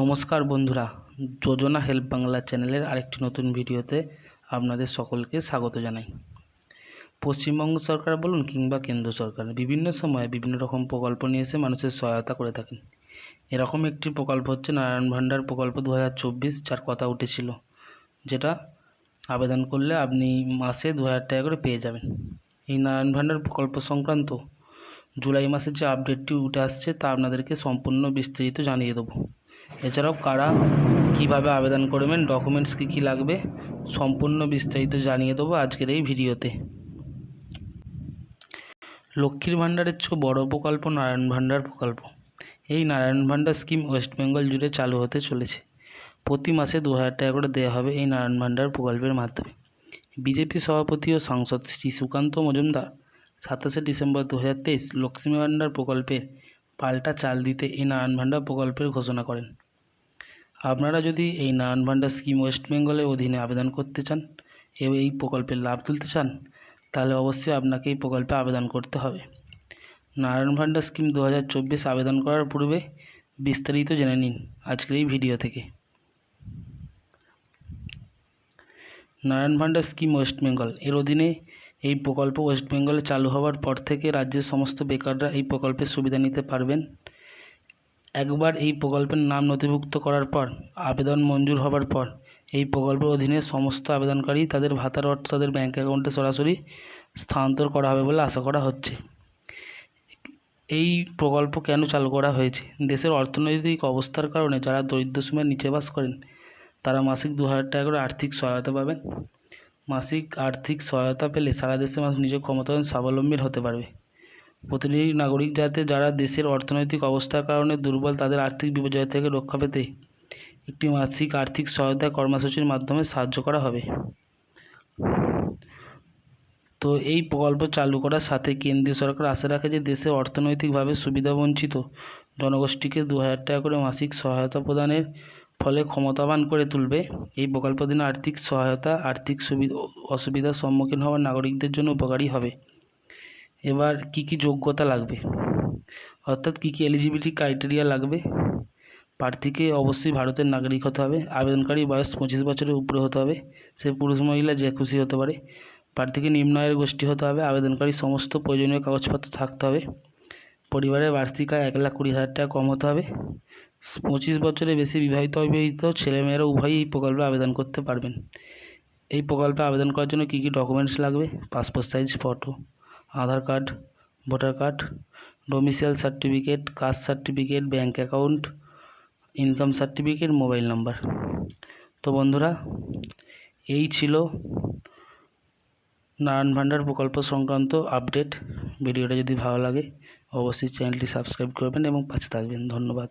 নমস্কার বন্ধুরা, যোজনা হেল্প বাংলা চ্যানেলের আরেকটি নতুন ভিডিওতে আপনাদের সকলকে স্বাগত জানাই। পশ্চিমবঙ্গ সরকার বলুন কিংবা কেন্দ্র সরকার, বিভিন্ন সময়ে বিভিন্ন রকম প্রকল্প নিয়ে এসে মানুষের সহায়তা করে থাকেন। এরকম একটি প্রকল্প হচ্ছে নারায়ণ ভাণ্ডার প্রকল্প দু হাজার চব্বিশ, যার কথা উঠেছিল, যেটা আবেদন করলে আপনি মাসে দু হাজার টাকা করে পেয়ে যাবেন। এই নারায়ণ ভাণ্ডার প্রকল্প সংক্রান্ত জুলাই মাসের যে আপডেটটি উঠে আসছে তা আপনাদেরকে সম্পূর্ণ বিস্তারিত জানিয়ে দেবো। এছাড়াও কারা কীভাবে আবেদন করবেন ডকুমেন্টস কী কী লাগবে, সম্পূর্ণ বিস্তারিত জানিয়ে দেবো আজকের এই ভিডিওতে। লক্ষ্মীর ভাণ্ডারের চেয়েও বড় প্রকল্প, নারায়ণ ভাণ্ডার প্রকল্প। এই নারায়ণ ভাণ্ডার স্কিম ওয়েস্ট বেঙ্গল জুড়ে চালু হতে চলেছে। প্রতি মাসে দু হাজার টাকা করে দেওয়া হবে এই নারায়ণ ভাণ্ডার প্রকল্পের মাধ্যমে। বিজেপি সভাপতি ও সাংসদ শ্রী সুকান্ত মজুমদার সাতাশে ডিসেম্বর দু হাজার তেইশ লক্ষ্মী ভাণ্ডার প্রকল্পের পাল্টা চাল দিতে এই নারায়ণ ভাণ্ডার প্রকল্পের ঘোষণা করেন। আপনারা যদি এই নারায়ণ ভাণ্ডার স্কিম ওয়েস্ট বেঙ্গলের অধীনে আবেদন করতে চান এবং এই প্রকল্পের লাভ তুলতে চান, তাহলে অবশ্যই আপনাকে এই প্রকল্পে আবেদন করতে হবে। নারায়ণ ভাণ্ডার স্কিম দু হাজার চব্বিশ আবেদন করার পূর্বে বিস্তারিত জেনে নিন আজকের এই ভিডিও থেকে। নারায়ণ ভাণ্ডার স্কিম ওয়েস্ট বেঙ্গল এর অধীনে এই প্রকল্প ওয়েস্ট বেঙ্গলে চালু হওয়ার পর থেকে রাজ্যের সমস্ত বেকাররা এই প্রকল্পের সুবিধা নিতে পারবেন। একবার এই প্রকল্পের নাম নথিভুক্ত করার পর, আবেদন মঞ্জুর হবার পর, এই প্রকল্পের অধীনে সমস্ত আবেদনকারী তাদের ভাতার অর্থ তাদের ব্যাঙ্ক অ্যাকাউন্টে সরাসরি স্থানান্তর করা হবে বলে আশা করা হচ্ছে। এই প্রকল্প কেন চালু করা হয়েছে? দেশের অর্থনৈতিক অবস্থার কারণে যারা দরিদ্র সীমার নিচে বাস করেন, তারা মাসিক দু হাজার টাকা করে আর্থিক সহায়তা পাবেন। মাসিক আর্থিক সহায়তা পেলে সারা দেশে মানুষ নিজের ক্ষমতায়ন স্বাবলম্বী হতে পারবে। প্রতিটি নাগরিক যাতে, যারা দেশের অর্থনৈতিক অবস্থার কারণে দুর্বল, তাদের আর্থিক বিপর্যয় থেকে রক্ষা পেতে একটি মাসিক আর্থিক সহায়তা কর্মসূচির মাধ্যমে সাহায্য করা হবে। তো এই প্রকল্প চালু করার সাথে কেন্দ্রীয় সরকার আশা রাখে যে দেশে অর্থনৈতিকভাবে সুবিধাবঞ্চিত জনগোষ্ঠীকে দু হাজার টাকা করে মাসিক সহায়তা প্রদানের ফলে ক্ষমতাবান করে তুলবে। এই প্রকল্প দিনে আর্থিক সহায়তা, আর্থিক সুবিধা অসুবিধার সম্মুখীন হওয়া নাগরিকদের জন্য উপকারী হবে। এবার কি কি যোগ্যতা লাগবে? অর্থাৎ কী কী এলিজিবিলিটি ক্রাইটেরিয়া লাগবে? প্রার্থীকে অবশ্যই ভারতের নাগরিক হতে হবে। আবেদনকারী বয়স পঁচিশ বছরের উপরে হতে হবে। সে পুরুষ মহিলা যে খুশি হতে পারে। প্রার্থীকে নিম্ন আয়ের গোষ্ঠী হতে হবে। আবেদনকারী সমস্ত প্রয়োজনীয় কাগজপত্র থাকতে হবে। পরিবারের বার্ষিক আয় এক লাখ কুড়ি হাজার টাকা কম হতে হবে। পঁচিশ বছরের বেশি বিবাহিত অবিবাহিত ছেলেমেয়েরা উভয়ই এই প্রকল্পে আবেদন করতে পারবেন। এই প্রকল্পে আবেদন করার জন্য কী কী ডকুমেন্টস লাগবে? Passport size photo Aadhaar card, voter card domicile certificate caste certificate bank account income certificate mobile number তো বন্ধুরা, এই ছিল নারায়ণ ভাণ্ডার প্রকল্প সংক্রান্ত আপডেট ভিডিওটা যদি ভালো লাগে, অবশ্যই চ্যানেলটি সাবস্ক্রাইব করবেন এবং পাশে থাকবেন। ধন্যবাদ।